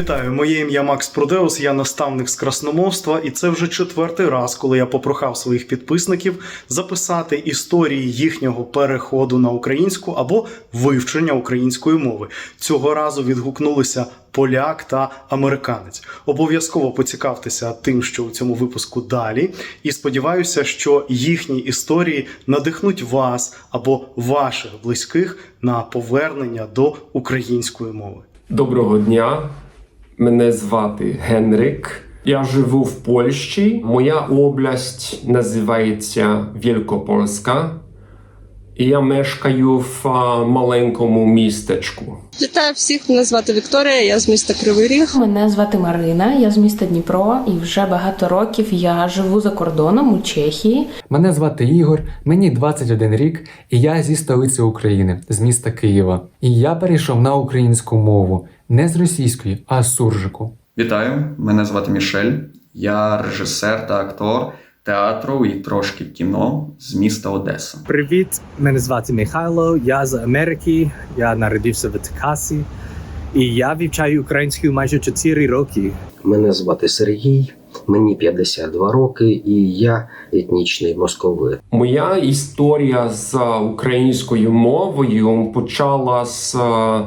Вітаю, моє ім'я Макс Продеус, я наставник з красномовства, і це вже четвертий раз, коли я попрохав своїх підписників записати історії їхнього переходу на українську або вивчення української мови. Цього разу відгукнулися поляк та американець. Обов'язково поцікавтеся тим, що у цьому випуску далі, і сподіваюся, що їхні історії надихнуть вас або ваших близьких на повернення до української мови. Доброго дня. Мене звати Генрик. Я живу в Польщі. Моя область називається Вілкопольська. І я мешкаю в а, маленькому містечку. Вітаю всіх, мене звати Вікторія, я з міста Кривий Ріг. Мене звати Марина, я з міста Дніпро, і вже багато років я живу за кордоном у Чехії. Мене звати Ігор, мені 21 рік, і я зі столиці України, з міста Києва. І я перейшов на українську мову не з російської, а з суржику. Вітаю, мене звати Мішель. Я режисер та актор театру і трошки кіно з міста Одеса. Привіт, мене звати Михайло. Я з Америки. Я народився в Техасі. І я вивчаю українську майже 4 роки. Мене звати Сергій, мені 52 роки, і я етнічний московит. Моя історія з українською мовою почала з а,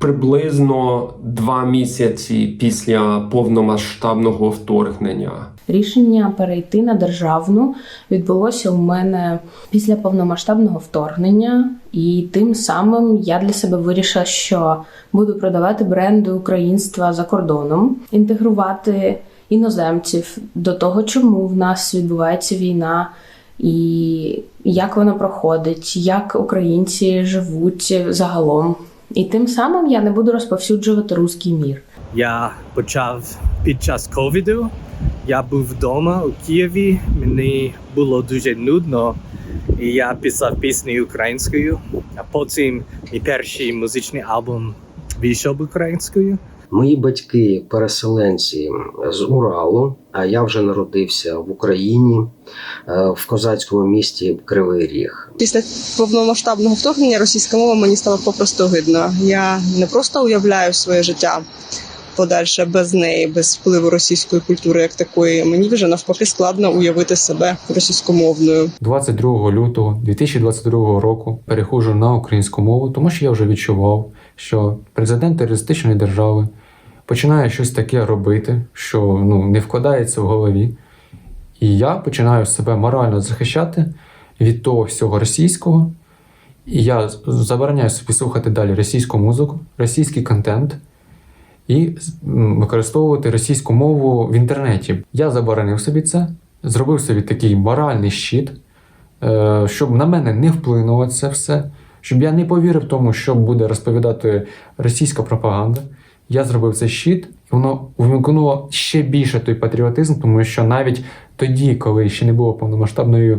приблизно два місяці після повномасштабного вторгнення. Рішення перейти на державну відбулося у мене після повномасштабного вторгнення, і тим самим я для себе вирішила, що буду продавати бренди українства за кордоном, інтегрувати іноземців до того, чому в нас відбувається війна. І як вона проходить, як українці живуть загалом. І тим самим я не буду розповсюджувати руський мір. Я почав під час ковіду. Я був вдома у Києві. Мені було дуже нудно, і я писав пісні українською. А потім мій перший музичний альбом вийшов українською. Мої батьки переселенці з Уралу, а я вже народився в Україні е, в козацькому місті Кривий Ріг. Після повномасштабного вторгнення російська мова мені стала попросту гидна. Я не просто уявляю своє життя подальше без неї, без впливу російської культури як такої. Мені вже навпаки складно уявити себе російськомовною. 22 лютого 2022 року переходжу на українську мову, тому що я вже відчував, що президент терористичної держави починає щось таке робити, що ну, не вкладається в голові. І я починаю себе морально захищати від того всього російського. І я забороняю собі слухати далі російську музику, російський контент і використовувати російську мову в інтернеті. Я заборонив собі це, зробив собі такий моральний щит, е, щоб на мене не вплинуло це все, щоб я не повірив тому, що буде розповідати російська пропаганда. Я зробив цей щит, і воно вмикнуло ще більше той патріотизм, тому що навіть тоді, коли ще не було повномасштабної,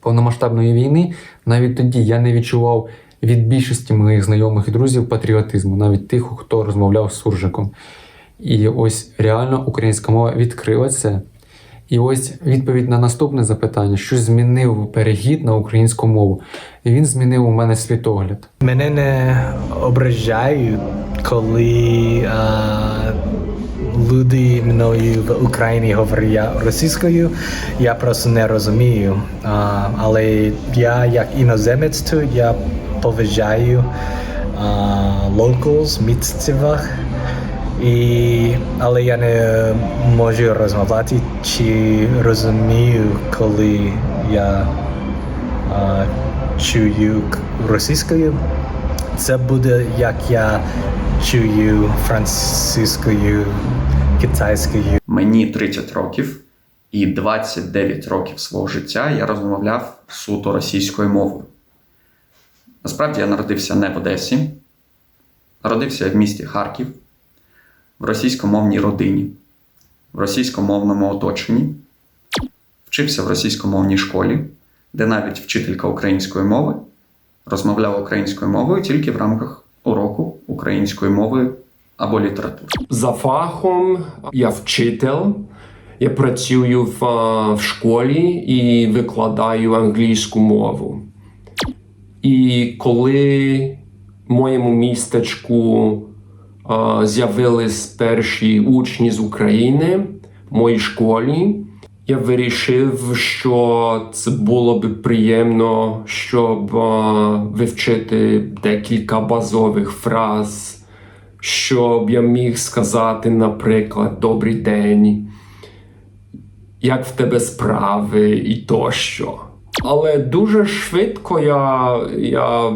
повномасштабної війни, навіть тоді я не відчував від більшості моїх знайомих і друзів патріотизму, навіть тих, хто розмовляв з суржиком. І ось реально українська мова відкрила це. І ось відповідь на наступне запитання: що змінив перехід на українську мову? І він змінив у мене світогляд. Мене не ображають, коли а, люди мною в Україні говорять російською. Я просто не розумію. А, але я, як іноземець я а, locals, місцевих. І, але я не можу розмовляти чи розумію, коли я а, чую російською. Це буде як я чую французькою, китайською. Мені 30 років, і 29 років свого життя я розмовляв суто російською мовою. Насправді я народився не в Одесі, народився в місті Харків, в російськомовній родині, в російськомовному оточенні, вчився в російськомовній школі, де навіть вчителька української мови розмовляла українською мовою тільки в рамках уроку української мови або літератури. За фахом я вчитель. Я працюю в, в школі і викладаю англійську мову. І коли в моєму містечку з'явились перші учні з України в моїй школі. Я вирішив, що це було б приємно, щоб а, вивчити декілька базових фраз, щоб я міг сказати, наприклад, Добрий день, як в тебе справи і тощо. Але дуже швидко я, я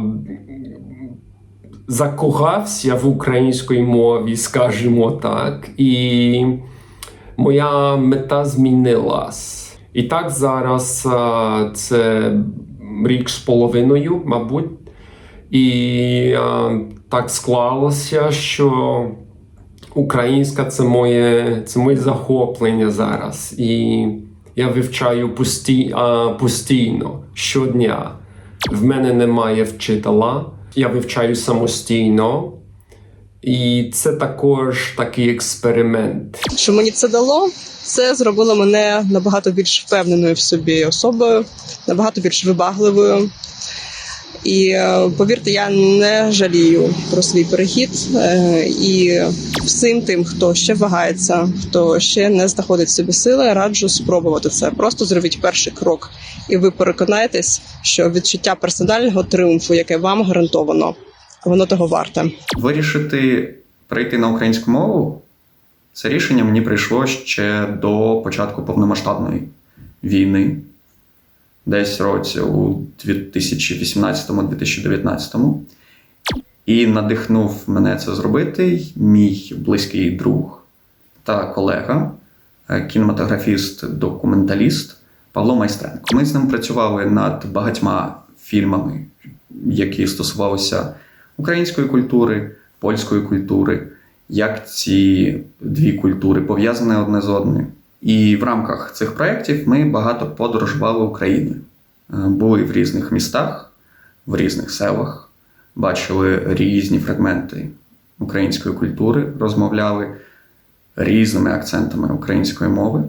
закохався в українській мові, скажімо так, і моя мета змінилась. І так зараз це рік з половиною, мабуть. І так склалося, що українська це моє, це моє захоплення зараз. І я вивчаю пості, а, постійно щодня. В мене немає вчителя, я вивчаю самостійно. І це також такий експеримент. Що мені це дало? Це зробило мене набагато більш впевненою в собі особою, набагато більш вибагливою. І е, повірте, я не жалію про свій перехід. Е, І всім тим, хто ще вагається, хто ще не знаходить собі сили, раджу спробувати це. Просто зробіть перший крок, і ви переконаєтесь, що відчуття персонального тріумфу, яке вам гарантовано, воно того варте. Вирішити перейти на українську мову це рішення мені прийшло ще до початку повномасштабної війни, десь році у 2018-2019. І надихнув мене це зробити мій близький друг та колега, е, кінематографіст-документаліст Павло Майстренко. Ми з ним працювали над багатьма фільмами, які стосувалися української культури, польської культури, як ці дві культури пов'язані одне з одним. І в рамках цих проєктів ми багато подорожували Україною. Е, Були в різних містах, в різних селах, бачили різні фрагменти української культури, розмовляли різними акцентами української мови.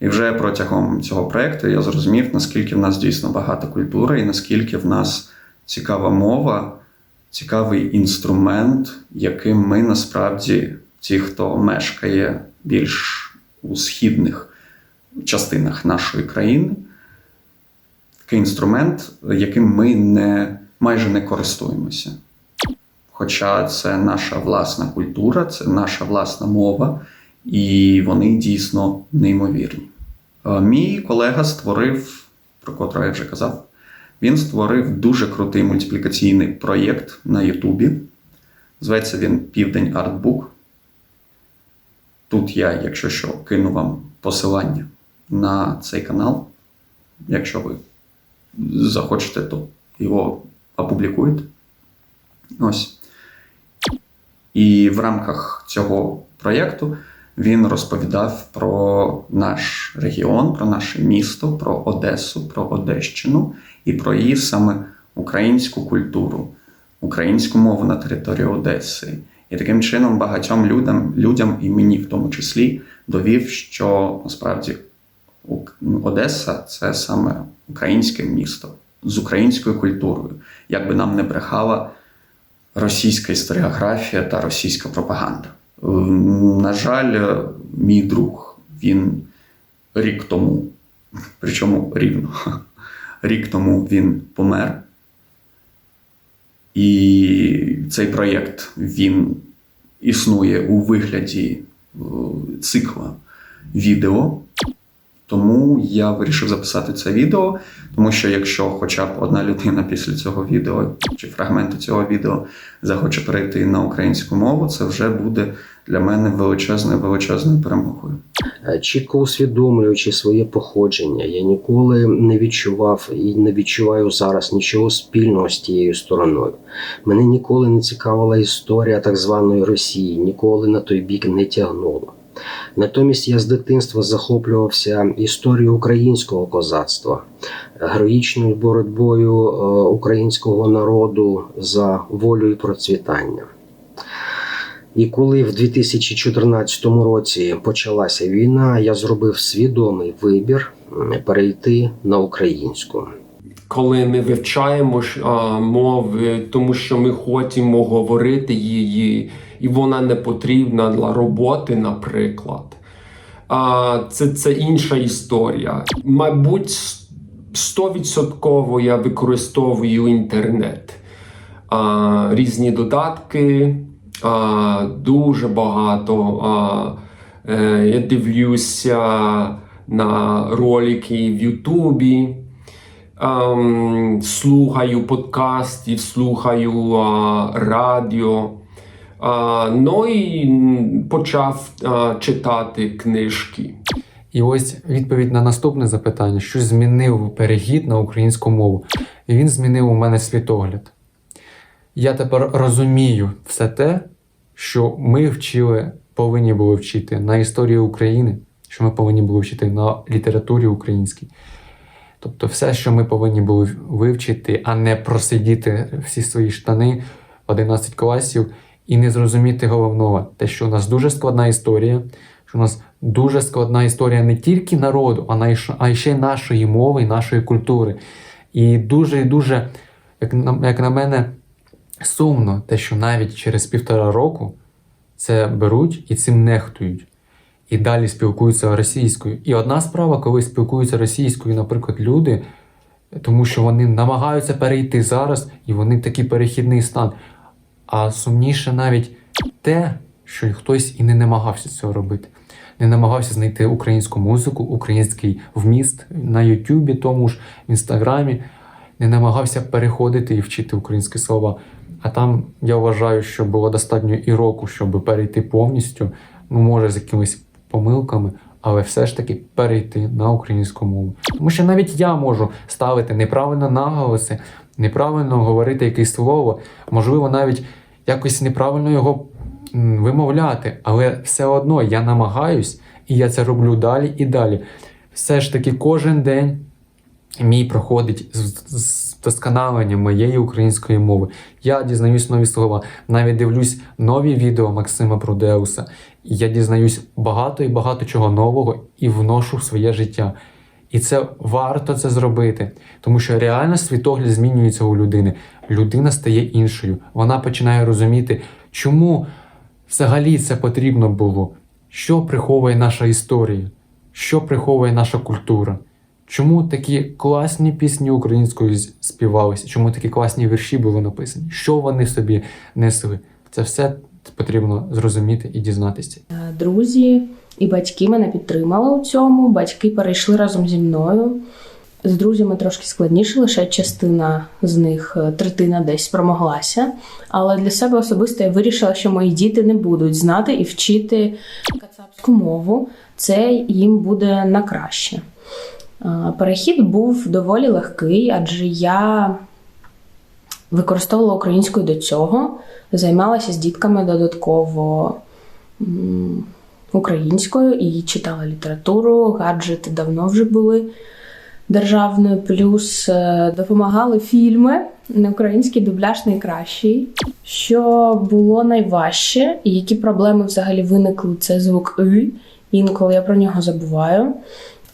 І вже протягом цього проєкту я зрозумів, наскільки в нас дійсно багата культура і наскільки в нас цікава мова, цікавий інструмент, яким ми насправді, ті, хто мешкає більш у східних частинах нашої країни, такий інструмент, яким ми не, майже не користуємося. Хоча це наша власна культура, це наша власна мова, і вони дійсно неймовірні. Е, Мій колега створив, про котрого я вже казав, він створив дуже крутий мультиплікаційний проєкт на Ютубі. Зветься він Південь Артбук. Тут я, якщо що, кину вам посилання на цей канал. Якщо ви захочете, то його опублікуєте. Ось. І в рамках цього проєкту він розповідав про наш регіон, про наше місто, про Одесу, про Одещину і про її саме українську культуру, українську мову на території Одеси. І таким чином багатьом людям, людям, і мені в тому числі, довів, що насправді Одеса це саме українське місто з українською культурою, як би нам не брехала російська історіографія та російська пропаганда. Е, На жаль, мій друг, він рік тому, причому рівно, рік тому він помер. І цей проєкт він існує у вигляді е, цикла відео. Тому я вирішив записати це відео, тому що якщо хоча б одна людина після цього відео чи фрагменту цього відео захоче перейти на українську мову, це вже буде для мене величезною величезною перемогою. Е, Чітко усвідомлюючи своє походження, я ніколи не відчував і не відчуваю зараз нічого спільного з тією стороною. Мене ніколи не цікавила історія так званої Росії, ніколи на той бік не тягнуло. Натомість я з дитинства захоплювався історією українського козацтва, героїчною боротьбою е, українського народу за волю і процвітання. І коли в 2014 році почалася війна, я зробив свідомий вибір перейти на українську. коли ми вивчаємо мови, тому що ми хочемо говорити її і вона не потрібна для роботи, наприклад. Це, це інша історія. Мабуть, 100% я використовую інтернет. Різні додатки, дуже багато. Е, я дивлюся на ролики в Ютубі. Ем, слухаю подкастів, слухаю радіо. Ну і почав читати книжки. І ось відповідь на наступне запитання: що змінив перехід на українську мову? І він змінив у мене світогляд. Я тепер розумію все те, що ми вчили, повинні були вчити на історії України, що ми повинні були вчити на літературі українській. Тобто, все, що ми повинні були вивчити, а не просидіти всі свої штани 11 класів і не зрозуміти головного, те, що у нас дуже складна історія, що у нас дуже складна історія не тільки народу, а ще й нашої мови, і нашої культури. І дуже і дуже, як на, як на мене, сумно, те, що навіть через півтора року це беруть і цим нехтують. І далі спілкуються російською. І одна справа, коли спілкуються російською, наприклад, люди, тому що вони намагаються перейти зараз, і вони такий перехідний стан. А сумніше навіть те, що хтось і не намагався цього робити. Не намагався знайти українську музику, український вміст на Ютубі, тому ж в Інстаграмі, не намагався переходити і вчити українські слова. А там я вважаю, що було достатньо і року, щоб перейти повністю, ну може з якимись помилками, але все ж таки перейти на українську мову. Тому що навіть я можу ставити неправильно наголоси, неправильно говорити якесь слово, можливо, навіть якось неправильно його вимовляти, але все одно я намагаюсь, і я це роблю далі і далі. Все ж таки, кожен день мій проходить з- з вдосконалення моєї української мови. Я дізнаюсь нові слова, навіть дивлюсь нові відео Максима Прудеуса. Я дізнаюсь багато і багато чого нового і вношу в своє життя. І це варто це зробити, тому що реально світогляд змінюється у людини. Людина стає іншою. Вона починає розуміти, чому взагалі це потрібно було, що приховує наша історія, що приховує наша культура. Чому такі класні пісні українською співалися? Чому такі класні вірші були написані? Що вони собі несли? Це все потрібно зрозуміти і дізнатися. Друзі і батьки мене підтримали у цьому. Батьки перейшли разом зі мною. З друзями трошки складніше, лише частина з них, е, третина десь спромоглася. Але для себе особисто я вирішила, що мої діти не будуть знати і вчити кацапську мову. Це їм буде на краще. Е, Перехід був доволі легкий, адже я використовувала українську до цього, займалася з дітками додатково українською і читала літературу, гаджети давно вже були державною, плюс е, допомагали фільми. Український дубляж найкращий. Що було найважче, і які проблеми взагалі виникли, це звук «и». Інколи я про нього забуваю.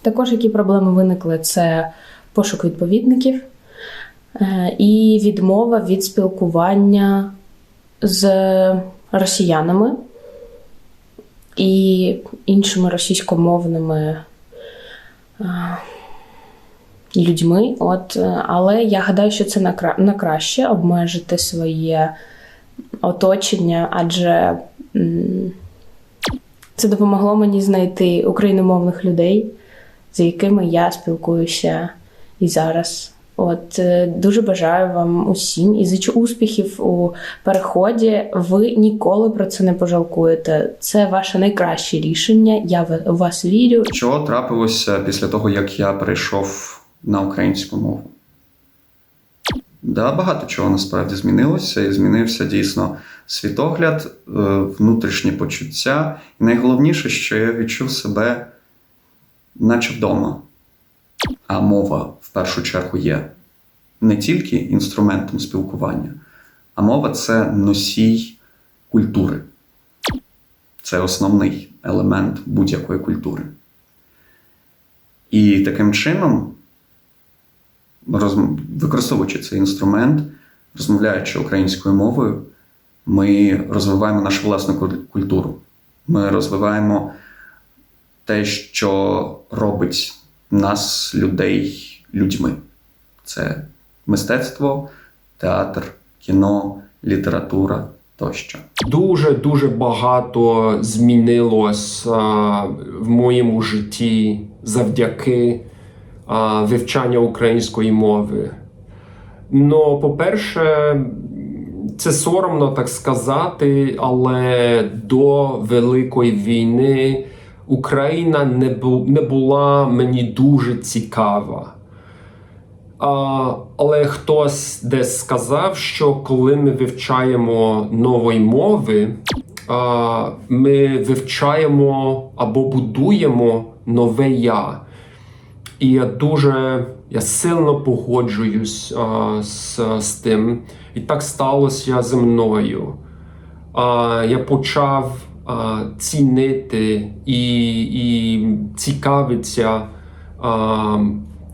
Також які проблеми виникли, це пошук відповідників е, і відмова від спілкування з росіянами і іншими російськомовними е, людьми. От, е, але я гадаю, що це на, кра- на краще обмежити своє оточення, адже це допомогло мені знайти україномовних людей, з якими я спілкуюся і зараз. От е, дуже бажаю вам усім і зичу успіхів у переході. Ви ніколи про це не пожалкуєте. Це ваше найкраще рішення. Я в- вас вірю. Що трапилося після того, як я перейшов на українську мову? Да, багато чого насправді змінилося, і змінився дійсно світогляд, е, внутрішні почуття. І найголовніше, що я відчув себе, наче вдома. А мова в першу чергу є не тільки інструментом спілкування, а мова це носій культури. Це основний елемент будь-якої культури. І таким чином, використовуючи цей інструмент, розмовляючи українською мовою, Ми розвиваємо нашу власну культуру. Ми розвиваємо те, що робить нас, людей, людьми. Це мистецтво, театр, кіно, література тощо. Дуже дуже багато змінилось а, в моєму житті завдяки а, вивчанню української мови. Ну, по-перше, це соромно так сказати, але до Великої війни Україна не, бу- не була мені дуже цікава. А, але хтось десь сказав, що коли ми вивчаємо нової мови, а, ми вивчаємо або будуємо нове я. І я дуже я сильно погоджуюсь а, з, з тим. І так сталося зі мною. А, я почав а, цінити і, і цікавитися а,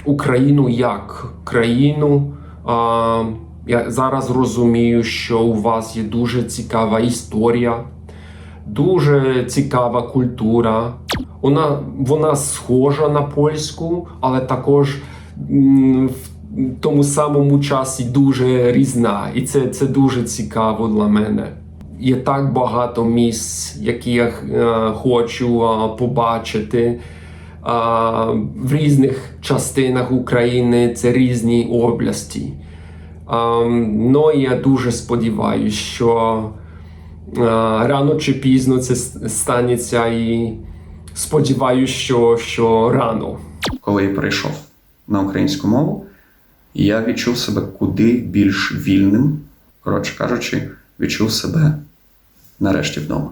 Україну як країну. А, я зараз розумію, що у вас є дуже цікава історія, дуже цікава культура. Вона, вона схожа на польську, але також в тому самому часі дуже різна. І це, це дуже цікаво для мене. Є так багато місць, які я е, хочу е, побачити. А, в різних частинах України це різні області. А, ну я дуже сподіваюся, що а, рано чи пізно це станеться, і сподіваюся, що, що рано. Коли я перейшов на українську мову, я відчув себе куди більш вільним. Коротше кажучи, відчув себе нарешті вдома.